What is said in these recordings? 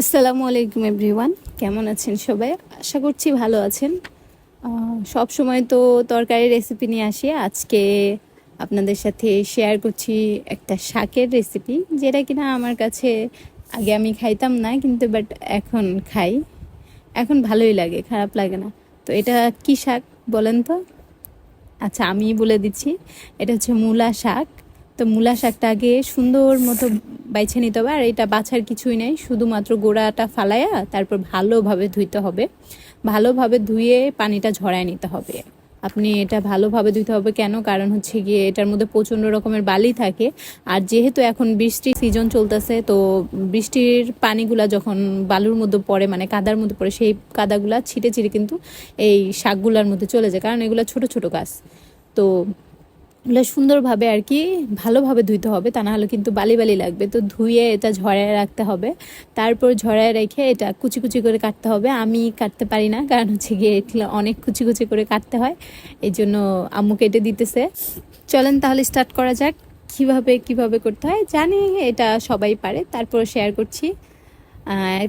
আসসালামু আলাইকুম এভরিওয়ান কেমন আছেন সবাই? আশা করছি ভালো আছেন। সব সময় তো তরকারি রেসিপি নিয়ে আসি। আজকে আপনাদের সাথে শেয়ার করছি একটা শাকের রেসিপি যেটা কিনা আমার কাছে আগে আমি খাইতাম না, কিন্তু বাট এখন খাই। এখন ভালোই লাগে, খারাপ লাগে না। তো এটা কি শাক বলেন তো? আচ্ছা আমি বলে দিচ্ছি। এটা হচ্ছে মূলা শাক। তো মূলা শাকটা আগে সুন্দর মতো বাইছে নিতে হবে আর এটা বাছার কিছুই নেই। শুধুমাত্র গোড়াটা ফালাইয়া তারপর ভালোভাবে ধুইতে হবে। ভালোভাবে ধুয়ে পানিটা ঝরায় নিতে হবে। আপনি এটা ভালোভাবে ধুইতে হবে কেন? কারণ হচ্ছে গিয়ে এটার মধ্যে প্রচণ্ড রকমের বালি থাকে। আর যেহেতু এখন বৃষ্টির সিজন চলতেছে, তো বৃষ্টির পানিগুলা যখন বালুর মধ্যে পড়ে মানে কাদার মধ্যে পড়ে, সেই কাদাগুলা ছিটে ছিটে কিন্তু এই শাকগুলার মধ্যে চলে যায়। কারণ এগুলো ছোট ছোট গাছ। তো এগুলো সুন্দরভাবে আর কি ভালোভাবে ধুইতে হবে, তা না হলে কিন্তু বালি বালি লাগবে। তো ধুয়ে এটা ঝরায় রাখতে হবে। তারপর ঝরায় রেখে এটা কুচি কুচি করে কাটতে হবে। আমি কাটতে পারি না, কারণ হচ্ছে গিয়ে এগুলো অনেক কুচি কুচি করে কাটতে হয়। এই জন্য আম্মু কেটে দিতেছে। চলেন তাহলে স্টার্ট করা যাক। কীভাবে কীভাবে করতে হয় জানি, এটা সবাই পারে। তারপর শেয়ার করছি।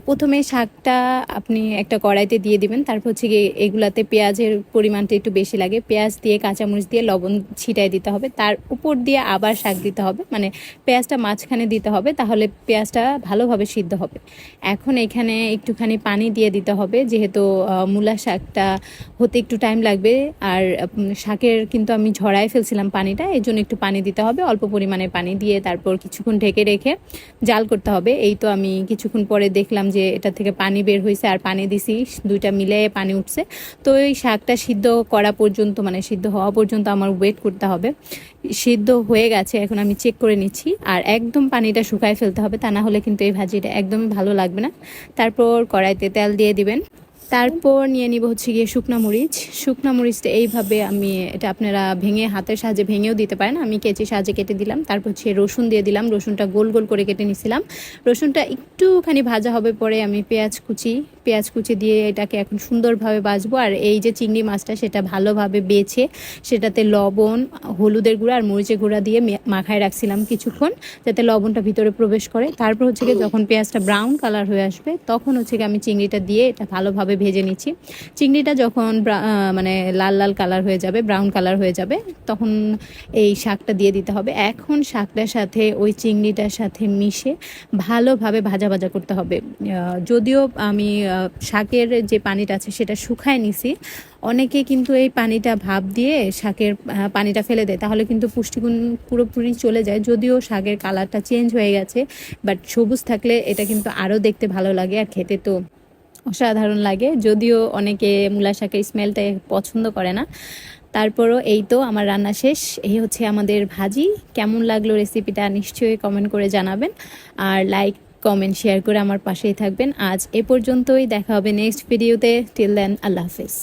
প্রথমে শাকটা আপনি একটা কড়াইতে দিয়ে দিবেন। তারপর হচ্ছে গিয়ে এগুলাতে পেঁয়াজের পরিমাণটা একটু বেশি লাগে। পেঁয়াজ দিয়ে, কাঁচামরিচ দিয়ে লবণ ছিটাই দিতে হবে। তার উপর দিয়ে আবার শাক দিতে হবে। মানে পেঁয়াজটা মাঝখানে দিতে হবে তাহলে পেঁয়াজটা ভালোভাবে সিদ্ধ হবে। এখন এখানে একটুখানি পানি দিয়ে দিতে হবে। যেহেতু মূলা শাকটা হতে একটু টাইম লাগবে। আর শাকের কিন্তু আমি ঝরাই ফেলছিলাম পানিটা। এই জন্য একটু পানি দিতে হবে। অল্প পরিমাণে পানি দিয়ে তারপর কিছুক্ষণ ঢেকে রেখে জাল করতে হবে। এই তো আমি কিছুক্ষণ পরে দেখলাম যে এটা থেকে পানি বের হয়েছে আর পানি দিছি, দুইটা মিলে পানি উঠছে। তো এই শাকটা সিদ্ধ করা পর্যন্ত মানে সিদ্ধ হওয়া পর্যন্ত আমার ওয়েট করতে হবে। সিদ্ধ হয়ে গেছে, এখন আমি চেক করে নিচ্ছি। আর একদম পানিটা শুকায় ফেলতে হবে, তা না হলে কিন্তু এই ভাজিটা একদমই ভালো লাগবে না। তারপর কড়াইতে তেল দিয়ে দিবেন। তারপর নিয়ে নিব হচ্ছে গিয়ে শুকনো মরিচ। শুকনো মরিচটা এইভাবে আমি এটা আপনারা ভেঙে হাতের সাহায্যে ভেঙেও দিতে পারেন। আমি কেচি সাহায্যে কেটে দিলাম। তারপর হচ্ছে রসুন দিয়ে দিলাম। রসুনটা গোল গোল করে কেটে নিছিলাম। রসুনটা একটুখানি ভাজা হবে পরে আমি পেঁয়াজ কুচি পেঁয়াজ কুচি দিয়ে এটাকে এখন সুন্দরভাবে বাজবো। আর এই যে চিংড়ি মাছটা, সেটা ভালোভাবে বেছে সেটাতে লবণ, হলুদের গুঁড়া আর মরিচের গুঁড়া দিয়ে মাখায় রাখছিলাম কিছুক্ষণ, যাতে লবণটা ভিতরে প্রবেশ করে। তারপর হচ্ছে গিয়ে যখন পেঁয়াজটা ব্রাউন কালার হয়ে আসবে, তখন হচ্ছে গিয়ে আমি চিংড়িটা দিয়ে এটা ভালোভাবে ভেজে নিচ্ছি। চিংড়িটা যখন মানে লাল লাল কালার হয়ে যাবে ব্রাউন কালার হয়ে যাবে, তখন এই শাকটা দিয়ে দিতে হবে। এখন শাকটার সাথে ওই চিংড়িটার সাথে মিশে ভালোভাবে ভাজা ভাজা করতে হবে। যদিও আমি শাকের যে পানিটা আছে সেটা শুকায় নিছি। অনেকে কিন্তু এই পানিটা ভাপ দিয়ে শাকের পানিটা ফেলে দেয়। তাহলে কিন্তু পুষ্টিগুণ পুরোপুরি চলে যায়। যদিও শাকের কালারটা চেঞ্জ হয়ে গেছে, বাট সবুজ থাকলে এটা কিন্তু আরও দেখতে ভালো লাগে আর খেতে তো অসাধারণ লাগে। যদিও অনেকে মূলা শাকের স্মেলটা পছন্দ করে না। তারপরও এই তো আমার রান্না শেষ। এই হচ্ছে আমাদের ভাজি। কেমন লাগল রেসিপিটা নিশ্চয়ই কমেন্ট করে জানাবেন। আর লাইক কমেন্ট শেয়ার করে আমার পাশেই থাকবেন। আজ এ পর্যন্তই, দেখা হবে নেক্সট ভিডিওতে টিল দেন আল্লাহ হাফিজ।